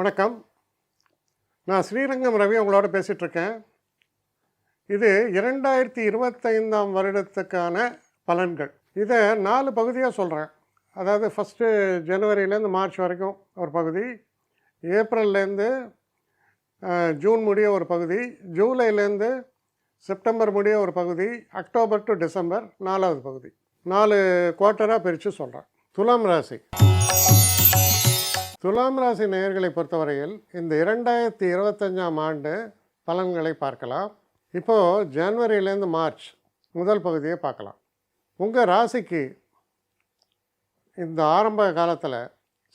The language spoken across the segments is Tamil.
வணக்கம். நான் ஸ்ரீரங்கம் ரவி உங்களோட பேசிகிட்ருக்கேன் இது இரண்டாயிரத்தி இருபத்தைந்தாம் வருடத்துக்கான பலன்கள். இதை நாலு பகுதியாக சொல்கிறேன் அதாவது ஃபஸ்ட்டு ஜனவரியிலேருந்து மார்ச் வரைக்கும் ஒரு பகுதி ஏப்ரல்லேருந்து ஜூன் முடிய ஒரு பகுதி ஜூலைலேருந்து செப்டம்பர் முடிய ஒரு பகுதி அக்டோபர் டு டிசம்பர் நாலாவது பகுதி. நாலு குவார்ட்டராக பிரித்து சொல்கிறேன் துலாம் ராசி. துலாம் ராசி நேயர்களை பொறுத்தவரையில் இந்த இரண்டாயிரத்தி இருபத்தஞ்சாம் ஆண்டு பலன்களை பார்க்கலாம். இப்போது ஜனவரியிலேருந்து மார்ச் முதல் பகுதியை பார்க்கலாம். உங்கள் ராசிக்கு இந்த ஆரம்ப காலத்தில்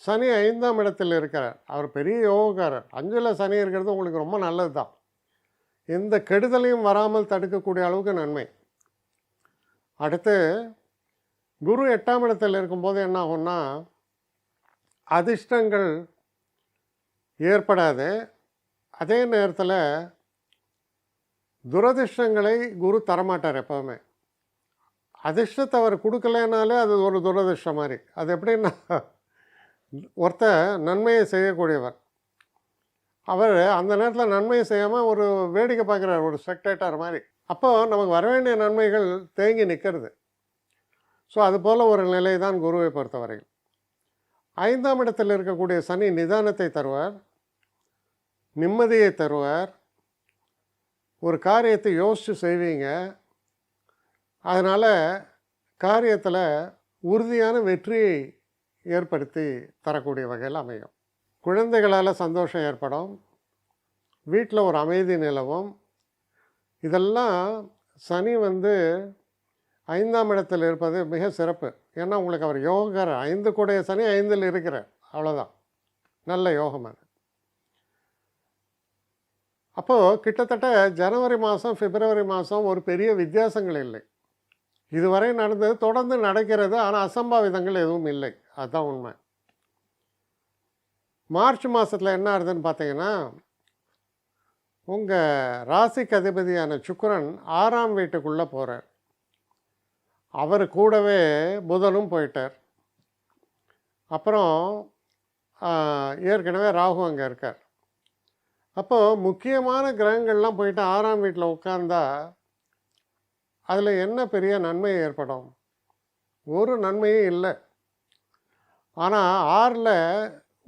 சனி ஐந்தாம் இடத்தில் இருக்கிறார். அவர் பெரிய யோகக்காரர். அஞ்சில் சனி இருக்கிறது உங்களுக்கு ரொம்ப நல்லது தான் எந்த கெடுதலையும் வராமல் தடுக்கக்கூடிய அளவுக்கு நன்மை. அடுத்து குரு எட்டாம் இடத்தில் இருக்கும்போது என்ன ஆகும்னா அதிர்ஷ்டங்கள் ஏற்படாது. அதே நேரத்தில் துரதிர்ஷ்டங்களை குரு தரமாட்டார் எப்போவுமே. அதிர்ஷ்டத்தை அவர் கொடுக்கலனாலே அது ஒரு துரதிர்ஷ்டம் மாதிரி. அது எப்படின்னா ஒருத்தர் நன்மையை செய்யக்கூடியவர். அவர் அந்த நேரத்தில் நன்மையை செய்யாமல் ஒரு வேடிக்கை பார்க்குறார் ஒரு ஸ்பெக்டேட்டர் மாதிரி. அப்போது நமக்கு வர வேண்டிய நன்மைகள் தேங்கி நிற்கிறது ஸோ அதுபோல் ஒரு நிலை தான் குருவை பொறுத்தவரையில். ஐந்தாம் இடத்தில் இருக்கக்கூடிய சனி நிதானத்தை தருவார் நிம்மதியை தருவார் ஒரு காரியத்தை யோசித்து செய்வீங்க. அதனால் காரியத்தில் உறுதியான வெற்றியை ஏற்படுத்தி தரக்கூடிய வகையில் அமையும். குழந்தைகளால் சந்தோஷம் ஏற்படும் வீட்டில் ஒரு அமைதி நிலவும். இதெல்லாம் சனி வந்து ஐந்தாம் இடத்தில் இருப்பது மிக சிறப்பு. ஏன்னா உங்களுக்கு அவர் யோகக்கார ஐந்து கூடைய சனி ஐந்தில் இருக்கிறார். அவ்வளோதான் நல்ல யோகம் அது. அப்போது கிட்டத்தட்ட ஜனவரி மாதம் பிப்ரவரி மாதம் ஒரு பெரிய வித்தியாசங்கள் இல்லை. இதுவரை நடந்தது தொடர்ந்து நடக்கிறது ஆனால் அசம்பாவிதங்கள் எதுவும் இல்லை. அதுதான் உண்மை. மார்ச் மாதத்தில் என்ன ஆகுதுன்னு பார்த்தீங்கன்னா உங்கள் ராசிக்கு அதிபதியான சுக்கரன் ஆறாம் வீட்டுக்குள்ளே போகிறார் அவர் கூடவே புதனும் போயிட்டார். அப்புறம் ஏற்கனவே ராகு அங்கே இருக்கார். அப்போது முக்கியமான கிரகங்கள்லாம் போயிட்டு ஆறாம் வீட்டில் உட்கார்ந்தா அதில் என்ன பெரிய நன்மை ஏற்படும்? ஒரு நன்மையும் இல்லை. ஆனால் ஆறில்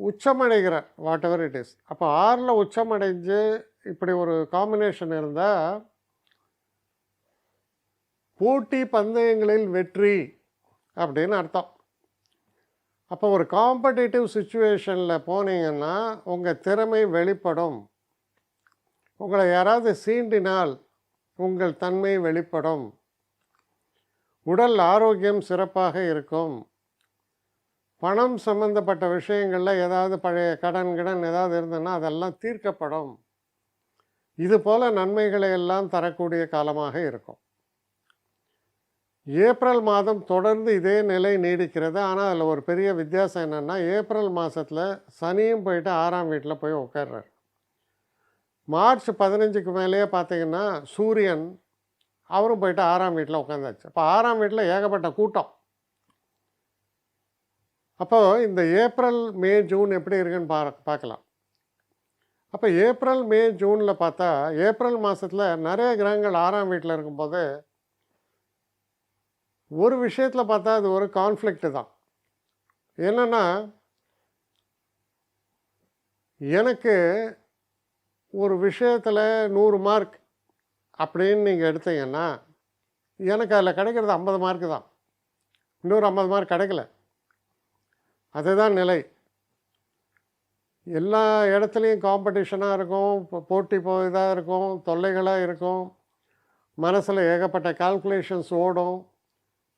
உச்சமடைகிறார் வாட் எவர் இட் இஸ் அப்போ ஆறில் உச்சமடைஞ்சு இப்படி ஒரு காம்பினேஷன் இருந்தால் போட்டி பந்தயங்களில் வெற்றி அப்படின்னு அர்த்தம். அப்போ ஒரு காம்படிட்டிவ் சுச்சுவேஷனில் போனீங்கன்னா உங்கள் திறமை வெளிப்படும். உங்களை யாராவது சீண்டினால் உங்கள் தன்மை வெளிப்படும். உடல் ஆரோக்கியம் சிறப்பாக இருக்கும். பணம் சம்பந்தப்பட்ட விஷயங்களில் ஏதாவது பழைய கடன் கிடன் ஏதாவது இருந்ததுன்னா அதெல்லாம் தீர்க்கப்படும். இது போல் நன்மைகளை எல்லாம் தரக்கூடிய காலமாக இருக்கும். ஏப்ரல் மாதம் தொடர்ந்து இதே நிலை நீடிக்கிறது. ஆனால் அதில் ஒரு பெரிய வித்தியாசம் என்னென்னா ஏப்ரல் மாதத்தில் சனியும் போயிட்டு ஆறாம் வீட்டில் போய் உட்கார்றார் மார்ச் பதினஞ்சுக்கு மேலேயே பார்த்தீங்கன்னா சூரியன் அவரும் போயிட்டு ஆறாம் வீட்டில் உட்காந்தாச்சு அப்போ ஆறாம் வீட்டில் ஏகப்பட்ட கூட்டம். அப்போது இந்த ஏப்ரல் மே ஜூன் எப்படி இருக்குன்னு பா பார்க்கலாம் அப்போ ஏப்ரல் மே ஜூனில் பார்த்தா ஏப்ரல் மாதத்தில் நிறைய கிரகங்கள் ஆறாம் வீட்டில் இருக்கும்போது ஒரு விஷயத்தில் பார்த்தா அது ஒரு கான்ஃப்ளிக்ட் தான். என்னென்னா எனக்கு ஒரு விஷயத்தில் நூறு மார்க் அப்படின்னு நீங்கள் எடுத்தீங்கன்னா எனக்கு அதில் கிடைக்கிறது ஐம்பது மார்க்கு தான். இன்னொரு ஐம்பது மார்க் கிடைக்கல. அதுதான் நிலை. எல்லா இடத்துலையும் காம்படிஷனாக இருக்கும் போட்டி போ இதாக இருக்கும் தொல்லைகளாக இருக்கும். மனசில் ஏகப்பட்ட கால்குலேஷன்ஸ் ஓடும்.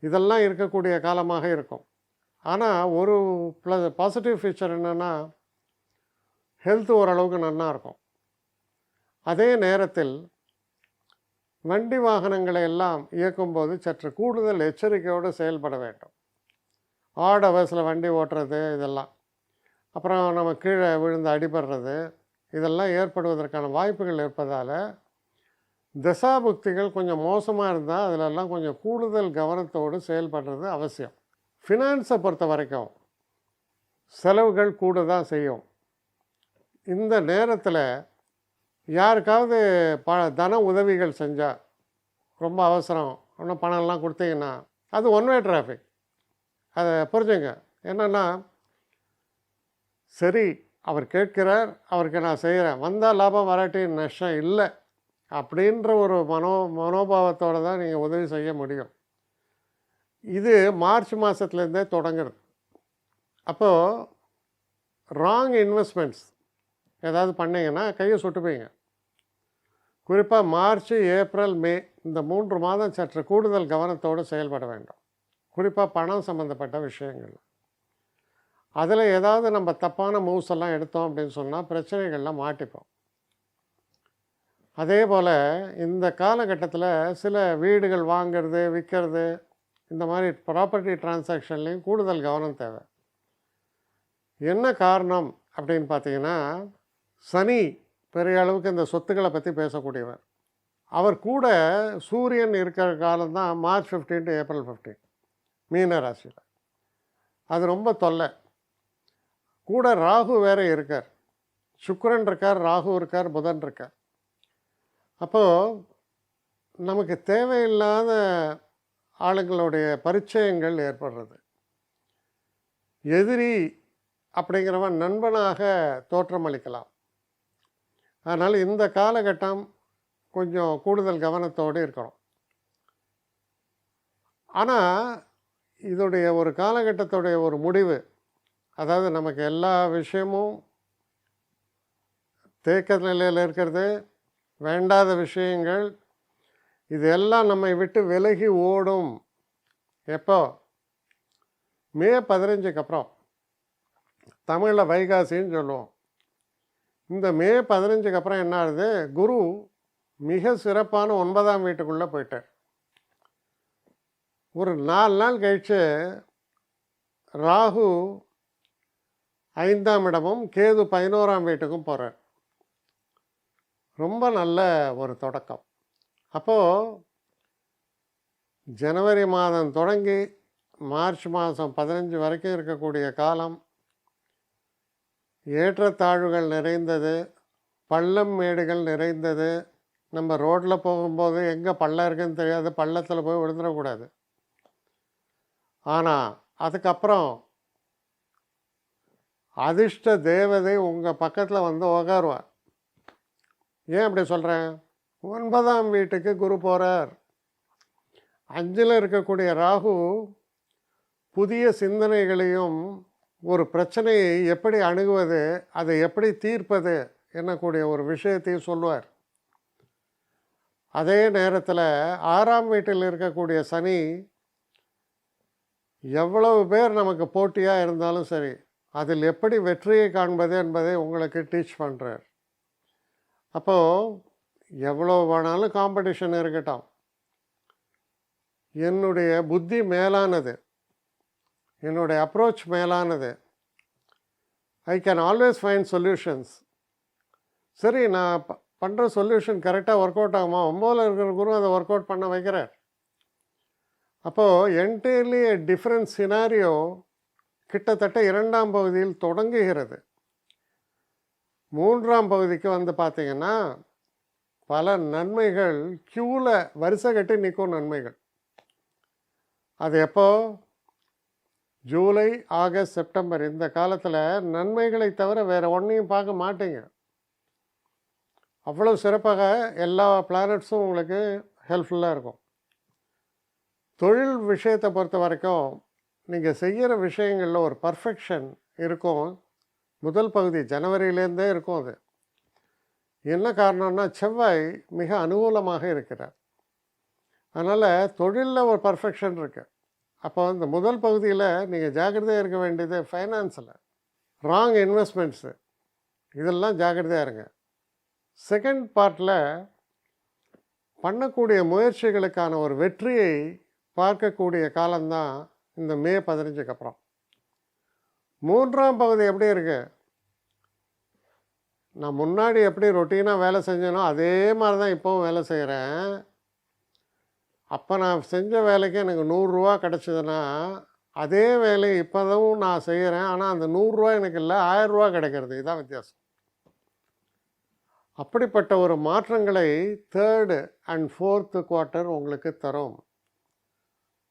இதெல்லாம் இருக்கக்கூடிய காலமாக இருக்கும். ஆனால் ஒரு ப்ளஸ் பாசிட்டிவ் ஃபீச்சர் என்னென்னா ஹெல்த் ஓரளவுக்கு நல்லா இருக்கும். அதே நேரத்தில் வண்டி வாகனங்களை எல்லாம் இயக்கும்போது சற்று கூடுதல் எச்சரிக்கையோடு செயல்பட வேண்டும். ஆட் ஹவர்ஸில் வண்டி ஓட்டுறது இதெல்லாம். அப்புறம் நம்ம கீழே விழுந்து அடிபடுறது இதெல்லாம் ஏற்படுவதற்கான வாய்ப்புகள் இருப்பதால் தசாபுக்திகள் கொஞ்சம் மோசமாக இருந்தால் அதிலெல்லாம் கொஞ்சம் கூடுதல் கவனத்தோடு செயல்படுறது அவசியம். ஃபினான்ஸை பொறுத்த வரைக்கும் செலவுகள் கூட தான் செய்யும். இந்த நேரத்தில் யாருக்காவது ப தன உதவிகள் செஞ்சால் ரொம்ப அவசரம் இன்னும் பணம்லாம் கொடுத்தீங்கன்னா அது ஒன் வே டிராஃபிக் அதை புரிஞ்சுங்க. என்னென்னா சரி அவர் கேட்கிறார் அவருக்கு நான் செய்கிறேன் வந்தால் லாபம் வராட்டி நஷ்டம் இல்லை. அப்படின்ற ஒரு மனோ மனோபாவத்தோடு தான் நீங்கள் உதவி செய்ய முடியும். இது மார்ச் மாதத்துலேருந்தே தொடங்குறது அப்போது ராங் இன்வெஸ்ட்மெண்ட்ஸ் ஏதாவது பண்ணீங்கன்னா கையை சுட்டுப்பீங்க குறிப்பாக மார்ச் ஏப்ரல் மே இந்த மூன்று மாதம் சற்று கூடுதல் கவனத்தோடு செயல்பட வேண்டும். குறிப்பாக பணம் சம்மந்தப்பட்ட விஷயங்கள். அதில் ஏதாவது நம்ம தப்பான மூவ்ஸ் எல்லாம் எடுத்தோம் அப்படின்னு சொன்னால் பிரச்சனைகள்லாம் மாட்டிப்போம். அதே போல் இந்த காலகட்டத்தில் சில வீடுகள் வாங்கிறது விற்கிறது இந்த மாதிரி ப்ராப்பர்ட்டி டிரான்சாக்ஷன்லேயும் கூடுதல் கவனம் தேவை. என்ன காரணம் அப்படின்னு பார்த்தீங்கன்னா சனி பெரிய அளவுக்கு இந்த சொத்துக்களை பற்றி பேசக்கூடியவர். அவர் கூட சூரியன் இருக்கிற காலம் தான் March fifteen to April fifteen மீன ராசியில். அது ரொம்ப தொல்லை. கூட ராகு வேறு இருக்கார். சுக்கரன் இருக்கார் ராகு இருக்கார் புதன் இருக்கார். அப்போது நமக்கு தேவையில்லாத ஆளுங்களுடைய பரிச்சயங்கள் ஏற்படுறது. எதிரி அப்படிங்கிறவன் நண்பனாக தோற்றமளிக்கலாம் அதனால் இந்த காலகட்டம் கொஞ்சம் கூடுதல் கவனத்தோடு இருக்கணும். ஆனால் இதோடைய ஒரு காலகட்டத்துடைய ஒரு முடிவு அதாவது நமக்கு எல்லா விஷயமும் தேக்க நிலையில் இருக்கிறது வேண்டாத விஷயங்கள் இது எல்லாம் நம்மை விட்டு விலகி ஓடும். எப்போ? மே பதினஞ்சுக்கு அப்புறம். தமிழில் வைகாசின்னு சொல்லுவோம். இந்த மே பதினஞ்சுக்கு அப்புறம் என்ன ஆகுது? குரு மிக சிறப்பான ஒன்பதாம் வீட்டுக்குள்ளே போயிட்டார். ஒரு நாலு நாள் கழித்து ராகு ஐந்தாம் இடமும் கேது பதினோராம் வீட்டுக்கும் போகிறார் ரொம்ப நல்ல ஒரு தொடக்கம். அப்போது ஜனவரி மாதம் தொடங்கி மார்ச் மாதம் பதினஞ்சு வரைக்கும் இருக்கக்கூடிய காலம் ஏற்றத்தாழ்வுகள் நிறைந்தது பள்ளம் மேடுகள் நிறைந்தது. நம்ம ரோட்டில் போகும்போது எங்கே பள்ளம் இருக்குன்னு தெரியாது பள்ளத்தில் போய் விழுந்துடக்கூடாது. ஆனால் அதுக்கப்புறம் அதிர்ஷ்ட தேவதை உங்கள் பக்கத்தில் வந்து உகாருவார் ஏன் அப்படி சொல்கிறேன் ஒன்பதாம் வீட்டுக்கு குரு போகிறார் அஞ்சில் இருக்கக்கூடிய ராகு புதிய சிந்தனைகளையும் ஒரு பிரச்சனையை எப்படி அணுகுவது அதை எப்படி தீர்ப்பது என்னக்கூடிய ஒரு விஷயத்தையும் சொல்லுவார். அதே நேரத்தில் ஆறாம் வீட்டில் இருக்கக்கூடிய சனி எவ்வளவு பேர் நமக்கு போட்டியாக இருந்தாலும் சரி அதில் எப்படி வெற்றியை காண்பது என்பதை உங்களுக்கு டீச் பண்ணுறார் அப்போது எவ்வளோ வேணாலும் காம்படிஷன் இருக்கட்டும். என்னுடைய புத்தி மேலானது. என்னுடைய அப்ரோச் மேலானது. I can always find solutions சரி நான் ப பண்ணுற சொல்யூஷன் கரெக்டாக ஒர்க் அவுட் ஆகுமா? ஒம்போதில் இருக்கிற குரு அதை ஒர்க் அவுட் பண்ண வைக்கிறார். அப்போது என்டையர்லி டிஃப்ரெண்ட் சினாரியோ கிட்டத்தட்ட இரண்டாம் பகுதியில் தொடங்குகிறது. மூன்றாம் பகுதிக்கு வந்து பார்த்திங்கன்னா பல நன்மைகள் க்யூவில் வரிசை கட்டி நிற்கும் நன்மைகள். அது எப்போ? July August September. இந்த காலத்தில் நன்மைகளை தவிர வேறு ஒன்றையும் பார்க்க மாட்டீங்க. அவ்வளோ சிறப்பாக எல்லா பிளானட்ஸும் உங்களுக்கு ஹெல்ப்ஃபுல்லாக இருக்கும். தொழில் விஷயத்தை பொறுத்த வரைக்கும் நீங்கள் செய்கிற விஷயங்களில் ஒரு பர்ஃபெக்ஷன் இருக்கும். முதல் பகுதி ஜனவரியிலேருந்தே இருக்கும் அது. என்ன காரணம்னா செவ்வாய் மிக அனுகூலமாக இருக்கிறார். அதனால் தொழிலில் ஒரு பர்ஃபெக்ஷன் இருக்குது அப்போ இந்த முதல் பகுதியில் நீங்கள் ஜாக்கிரதையாக இருக்க வேண்டியது ஃபைனான்ஸில் ராங் இன்வெஸ்ட்மெண்ட்ஸு இதெல்லாம் ஜாக்கிரதையாக இருங்க. செகண்ட் பார்ட்டில் பண்ணக்கூடிய முயற்சிகளுக்கான ஒரு வெற்றியை பார்க்கக்கூடிய காலம்தான் இந்த மே பதினஞ்சுக்கு அப்புறம். மூன்றாம் பகுதி எப்படி இருக்கு? நான் முன்னாடி எப்படி ரொட்டீனாக வேலை செஞ்சேனோ அதே மாதிரி தான் இப்போவும் வேலை செய்கிறேன் அப்போ நான் செஞ்ச வேலைக்கு எனக்கு நூறுரூவா கிடச்சிதுன்னா அதே வேலையை இப்போதும் நான் செய்கிறேன் ஆனால் அந்த நூறுரூவா எனக்கு இல்லை ஆயரூவா கிடைக்கிறது. இதுதான் வித்தியாசம். அப்படிப்பட்ட ஒரு மாற்றங்களை தேர்டு அண்ட் ஃபோர்த்து குவார்ட்டர் உங்களுக்கு தரும்.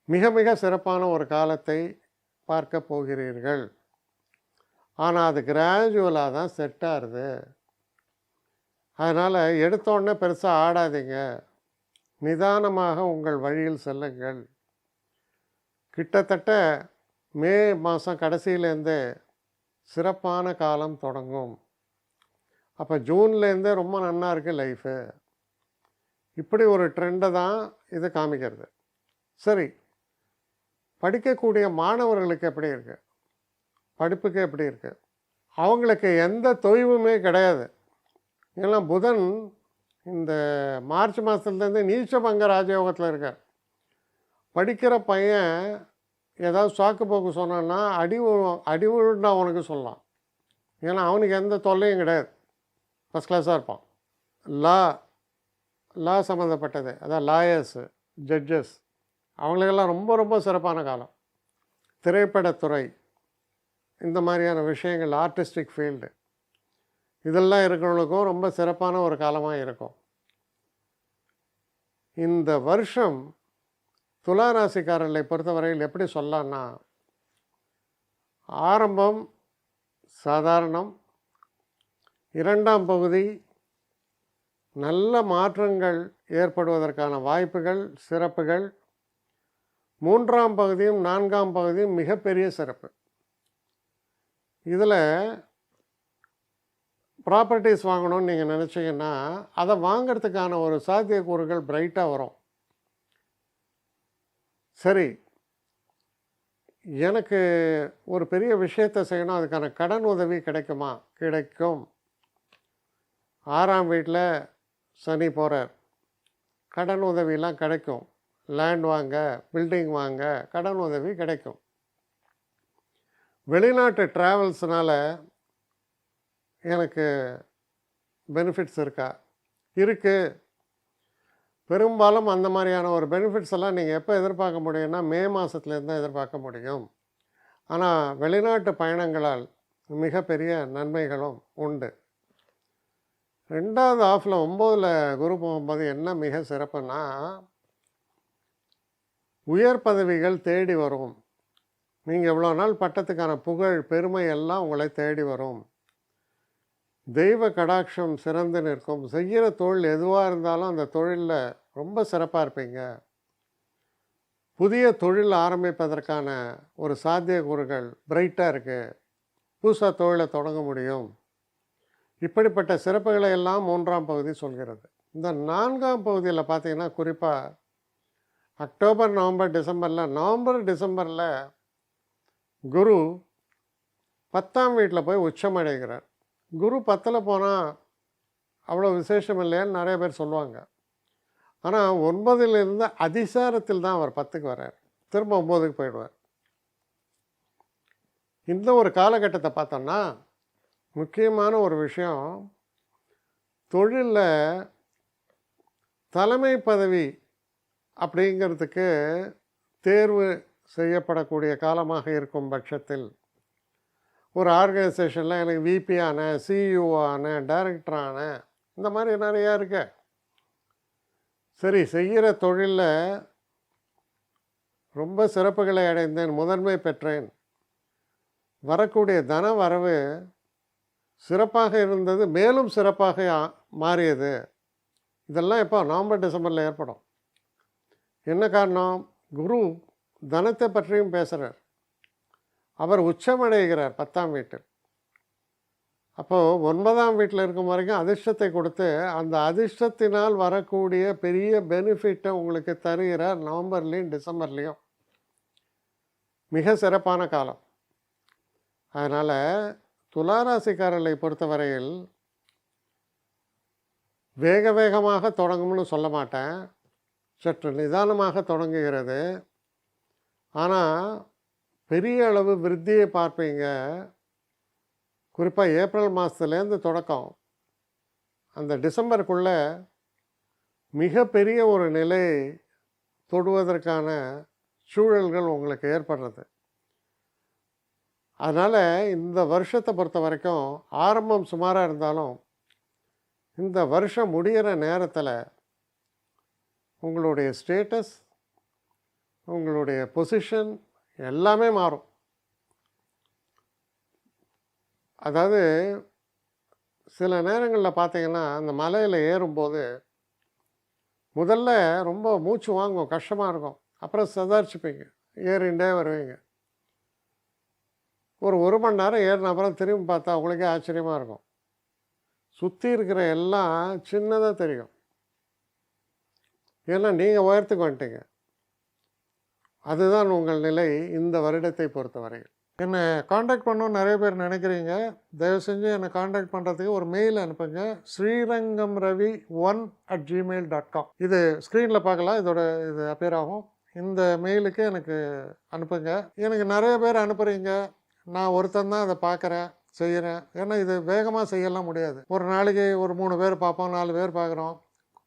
மிக மிக சிறப்பான ஒரு காலத்தை பார்க்க போகிறீர்கள். ஆனால் அது கிராஜுவலாக தான் செட் ஆகுது. அதனால் எடுத்தோடனே பெருசாக ஆடாதீங்க. நிதானமாக உங்கள் வழியில் செல்லுங்கள். கிட்டத்தட்ட மே மாதம் கடைசியிலேருந்தே சிறப்பான காலம் தொடங்கும். அப்போ ஜூன்லேருந்தே ரொம்ப நன்னா இருக்குது லைஃபு இப்படி ஒரு ட்ரெண்டை தான் இது காமிக்கிறது. சரி படிக்கக்கூடிய மாணவர்களுக்கு எப்படி இருக்குது படிப்புக்கு எப்படி இருக்குது அவங்களுக்கு எந்த தொய்வுமே கிடையாது. ஏன்னா புதன் இந்த மார்ச் மாதத்துலேருந்து நீச்சபங்க ராஜயோகத்தில் இருக்கார். படிக்கிற பையன் ஏதாவது சாக்கு போக்கு சொன்னான்னா அடி அடி விழுண்டா அவனுக்கு சொல்லலாம். ஏன்னா அவனுக்கு எந்த தொல்லையும் கிடையாது. ஃபஸ்ட் கிளாஸாக இருப்பான். லா லா சம்மந்தப்பட்டது அதான் லாயர்ஸு ஜட்ஜஸ் அவங்களுக்கெல்லாம் ரொம்ப ரொம்ப சிறப்பான காலம். திரைப்படத்துறை. இந்த மாதிரியான விஷயங்கள் ஆர்டிஸ்டிக் ஃபீல்டு இதெல்லாம் இருக்கிறவங்களுக்கும் ரொம்ப சிறப்பான ஒரு காலமாக இருக்கும். இந்த வருஷம் துலா ராசிக்காரர்களை பொறுத்தவரையில் எப்படி சொல்லலாம்னா ஆரம்பம் சாதாரணம். இரண்டாம் பகுதி நல்ல மாற்றங்கள் ஏற்படுவதற்கான வாய்ப்புகள் சிறப்புகள். மூன்றாம் பகுதியும் நான்காம் பகுதியும் மிகப்பெரிய சிறப்பு. இதில் ப்ராப்பர்ட்டிஸ் வாங்கணும்னு நீங்கள் நினச்சிங்கன்னா அதை வாங்கிறதுக்கான ஒரு சாத்தியக்கூறுகள் பிரைட்டாக வரும். சரி. எனக்கு ஒரு பெரிய விஷயத்தை செய்யணும் அதுக்கான கடன் உதவி கிடைக்குமா? கிடைக்கும். ஆறாம் வீட்டில் சனி போகிறார் கடன் உதவிலாம் கிடைக்கும். லேண்ட் வாங்க பில்டிங் வாங்க கடன் உதவி கிடைக்கும். வெளிநாட்டு ட்ராவல்ஸ்னால் எனக்கு பெனிஃபிட்ஸ் இருக்கா? இருக்குது பெரும்பாலும் அந்த மாதிரியான ஒரு பெனிஃபிட்ஸ் எல்லாம் நீங்கள் எப்போ எதிர்பார்க்க முடியும்னா மே மாதத்துலேருந்து தான் எதிர்பார்க்க முடியும். ஆனால் வெளிநாட்டு பயணங்களால் மிகப்பெரிய நன்மைகளும் உண்டு. ரெண்டாவது ஆஃபில் ஒம்போதில் குரு போகும்போது என்ன மிக சிறப்புன்னா உயர் பதவிகள் தேடி வரும். நீங்கள் இவ்வளோ நாள் பட்டத்துக்கான புகழ் பெருமை எல்லாம் உங்களை தேடி வரும். தெய்வ கடாட்சம் சிறந்து நிற்கும். செய்கிற தொழில் எதுவாக இருந்தாலும் அந்த தொழிலில் ரொம்ப சிறப்பாக இருப்பீங்க. புதிய தொழில் ஆரம்பிப்பதற்கான ஒரு சாத்தியக்கூறுகள் பிரைட்டாக இருக்குது புதுசாக தொழிலை தொடங்க முடியும். இப்படிப்பட்ட சிறப்புகளை எல்லாம் மூன்றாம் பகுதி சொல்கிறது. இந்த நான்காம் பகுதியில் பார்த்தீங்கன்னா குறிப்பாக அக்டோபர் நவம்பர் டிசம்பரில் நவம்பர் டிசம்பரில் குரு பத்தாம் வீட்டில் போய் உச்சமடைகிறார். குரு பத்தில் போனால் அவ்வளோ விசேஷம் இல்லையான்னு நிறைய பேர் சொல்லுவாங்க. ஆனால் ஒன்பதிலிருந்து அதிசாரத்தில் தான் அவர் பத்துக்கு வர்றார். திரும்ப ஒம்போதுக்கு போயிடுவார். இந்த ஒரு காலகட்டத்தை பார்த்தோம்னா முக்கியமான ஒரு விஷயம் தொழிலில் தலைமை பதவி அப்படிங்கிறதுக்கு தேர்வு செய்யப்படக்கூடிய காலமாக இருக்கும் பட்சத்தில் ஒரு ஆர்கனைசேஷனில் எனக்கு விபியான சிஇஓவான டைரக்டரான இந்த மாதிரி நிறையா இருக்கு. சரி செய்கிற தொழிலில் ரொம்ப சிறப்புகளை அடைந்தேன் முதன்மை பெற்றேன். வரக்கூடிய தன வரவு சிறப்பாக இருந்தது மேலும் சிறப்பாக மாறியது. இதெல்லாம் எப்போ நவம்பர் டிசம்பரில் ஏற்படும். என்ன காரணம்? குரு தனத்தை பற்றியும் பேசுகிறார் அவர் உச்சமடைகிறார் பத்தாம் வீட்டில். அப்போது ஒன்பதாம் வீட்டில் இருக்கும் வரைக்கும் அதிர்ஷ்டத்தை கொடுத்து அந்த அதிர்ஷ்டத்தினால் வரக்கூடிய பெரிய பெனிஃபிட்டை உங்களுக்கு தருகிறார் நவம்பர்லேயும் டிசம்பர்லேயும். மிக சிறப்பான காலம். அதனால் துளாராசிக்காரர்களை பொறுத்தவரையில் வேக வேகமாக தொடங்கும்னு சொல்ல மாட்டேன். சற்று நிதானமாக தொடங்குகிறது. ஆனால் பெரிய அளவு விருத்தியை பார்ப்பீங்க. குறிப்பாக ஏப்ரல் மாதத்துலேருந்து தொடக்கம். அந்த டிசம்பருக்குள்ளே மிகப்பெரிய ஒரு நிலை தொடுவதற்கான சூழல்கள் உங்களுக்கு ஏற்படுறது. அதனால் இந்த வருஷத்தை பொறுத்த வரைக்கும் ஆரம்பம் சுமாராக இருந்தாலும் இந்த வருஷம் முடிகிற நேரத்தில் உங்களுடைய ஸ்டேட்டஸ் உங்களுடைய பொசிஷன் எல்லாமே மாறும். அதாவது சில நேரங்களில் பார்த்தீங்கன்னா அந்த மலையில் ஏறும்போது முதல்ல ரொம்ப மூச்சு வாங்கும் கஷ்டமாக இருக்கும். அப்புறம் சதாரிச்சுப்பீங்க ஏறிண்டே வருவீங்க. ஒரு ஒரு மணி நேரம் ஏறின அப்புறம் திரும்பி பார்த்தா உங்களுக்கே ஆச்சரியமாக இருக்கும். சுற்றி இருக்கிற எல்லாம் சின்னதாக தெரியும். ஏன்னா நீங்கள் உயரத்துக்கு வந்துட்டீங்க. அதுதான் உங்கள் நிலை இந்த வருடத்தை பொறுத்தவரையில். என்னை காண்டாக்ட் பண்ணணும்னு நிறைய பேர் நினைக்கிறீங்க. தயவு செஞ்சு என்னை காண்டாக்ட் பண்ணுறதுக்கு ஒரு மெயில் அனுப்புங்க. Srirangam Ravi one at Gmail dot com இது ஸ்க்ரீனில் பார்க்கலாம். இதோட இது அப்பியர் ஆகும். இந்த மெயிலுக்கு எனக்கு அனுப்புங்க. எனக்கு நிறைய பேர் அனுப்புகிறீங்க நான் ஒருத்தன் தான் அதை பார்க்குறேன் செய்கிறேன் ஏன்னா இது வேகமாக செய்யலாம் முடியாது. ஒரு நாளைக்கு ஒரு மூணு பேர் பார்ப்போம் நாலு பேர் பார்க்குறோம்.